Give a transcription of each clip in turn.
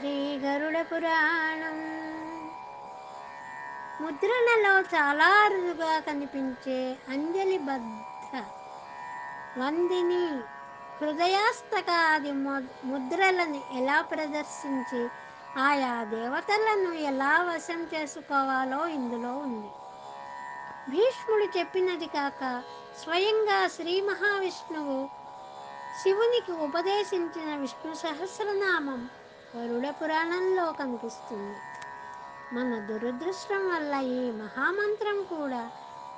శ్రీ గరుడ పురాణం ముద్రణలో చాలా అరుదుగా కనిపించే అంజలి బద్ధ వందిని హృదయాస్తకాది ము- ముద్రలను ఎలా ప్రదర్శించి ఆయా దేవతలను ఎలా వశం చేసుకోవాలో ఇందులో ఉంది. భీష్ముడు చెప్పినది కాక స్వయంగా శ్రీ మహావిష్ణువు శివునికి ఉపదేశించిన విష్ణు సహస్రనామం గరుడ పురాణంలో కనిపిస్తుంది. మన దురదృష్టం వల్ల ఈ మహామంత్రం కూడా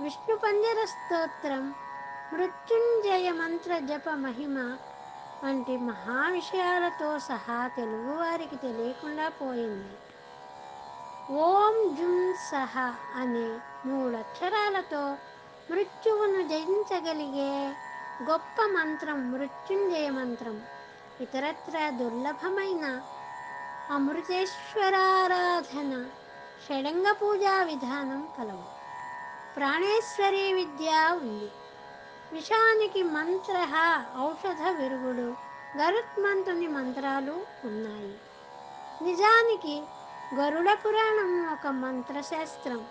విష్ణు పంజర స్తోత్రం మృత్యుంజయ మంత్ర జప మహిమ వంటి మహా విషయాలతో సహా తెలుగువారికి తెలియకుండా పోయింది. ఓం జుం సహ అనే మూడక్షరాలతో మృత్యువును జయించగలిగే గొప్ప మంత్రం మృత్యుంజయ మంత్రం ఇతరత్ర దుర్లభమైన అమృతేశ్వరారాధన షడంగ పూజా విధానం కలవు. ప్రాణేశ్వరి విద్య ఉంది. విషానికి మంత్ర ఔషధ విరుగుడు గరుత్మంతుని మంత్రాలు ఉన్నాయి. నిజానికి గరుడ పురాణం ఒక మంత్రశాస్త్రం.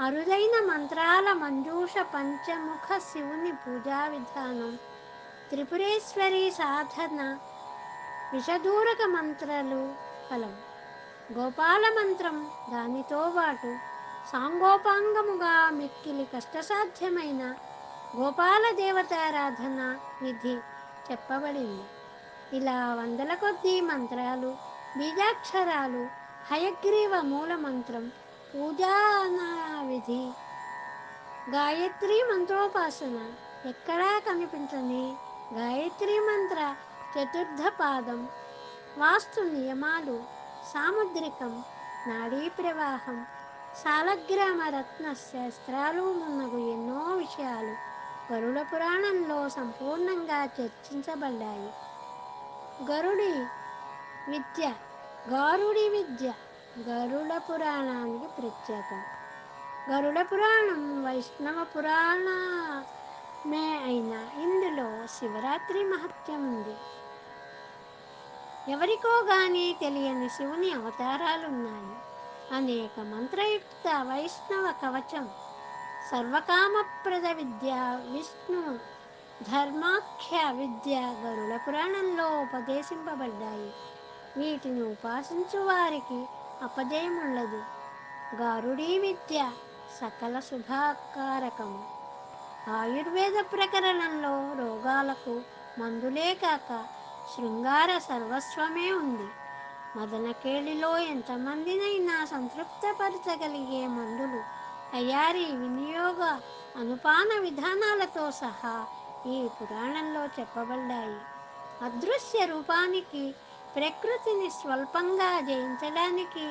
అరుదైన మంత్రాల మంజూష పంచముఖ శివుని పూజా విధానం. త్రిపురేశ్వరి సాధన విషదూరక మంత్రాలు ఫలం. గోపాల మంత్రం దానితో పాటు సాంగోపాంగముగా మిక్కిలి కష్టసాధ్యమైన గోపాల దేవతారాధన విధి చెప్పబడింది. ఇలా వందల కొద్దీ మంత్రాలు బీజాక్షరాలు హయగ్రీవ మూల మంత్రం పూజానా విధి గాయత్రి మంత్రోపాసన ఎక్కడా కనిపించని గాయత్రి మంత్ర చతుర్థ పాదం వాస్తు నియమాలు సాముద్రికం నాడీ ప్రవాహం సాలగ్రామ రత్న శాస్త్రాలు మున్నగు ఎన్నో విషయాలు గరుడ పురాణంలో సంపూర్ణంగా చర్చించబడ్డాయి. గరుడి విద్య గరుడి విద్య గరుడ పురాణానికి ప్రత్యేకం. గరుడ పురాణం వైష్ణవ పురాణమే అయినా ఇందులో శివరాత్రి మహత్యం ఉంది. ఎవరికో గాని తెలియని శివుని అవతారాలున్నాయి. అనేక మంత్రయుక్త వైష్ణవ కవచం సర్వకామప్రద విద్య విష్ణు ధర్మాఖ్య విద్య గరుడ పురాణంలో ఉపదేశింపబడ్డాయి. వీటిని ఉపాసించు వారికి అపజయముండదు. గారుడీ విద్య సకల శుభకారకము ఆయుర్వేద ప్రకరణంలో రోగాలకు మందులే కాక శృంగార సర్వస్వమే ఉంది. మదనకేళిలో ఎంతమందినైనా సంతృప్తపరచగలిగే మందులు తయారీ వినియోగ అనుపాన విధానాలతో సహా ఈ పురాణంలో చెప్పబడ్డాయి. అదృశ్య రూపానికి ప్రకృతిని స్వల్పంగా జయించడానికి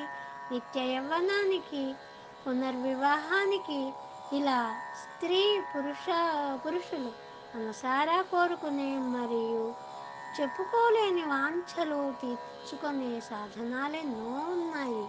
నిత్య యవ్వనానికి పునర్వివాహానికి ఇలా స్త్రీ పురుష పురుషులు మనసారా కోరుకునే మరియు చెప్పుకోలేని వాంఛలు తీర్చుకునే సాధనాలెన్నో ఉన్నాయి.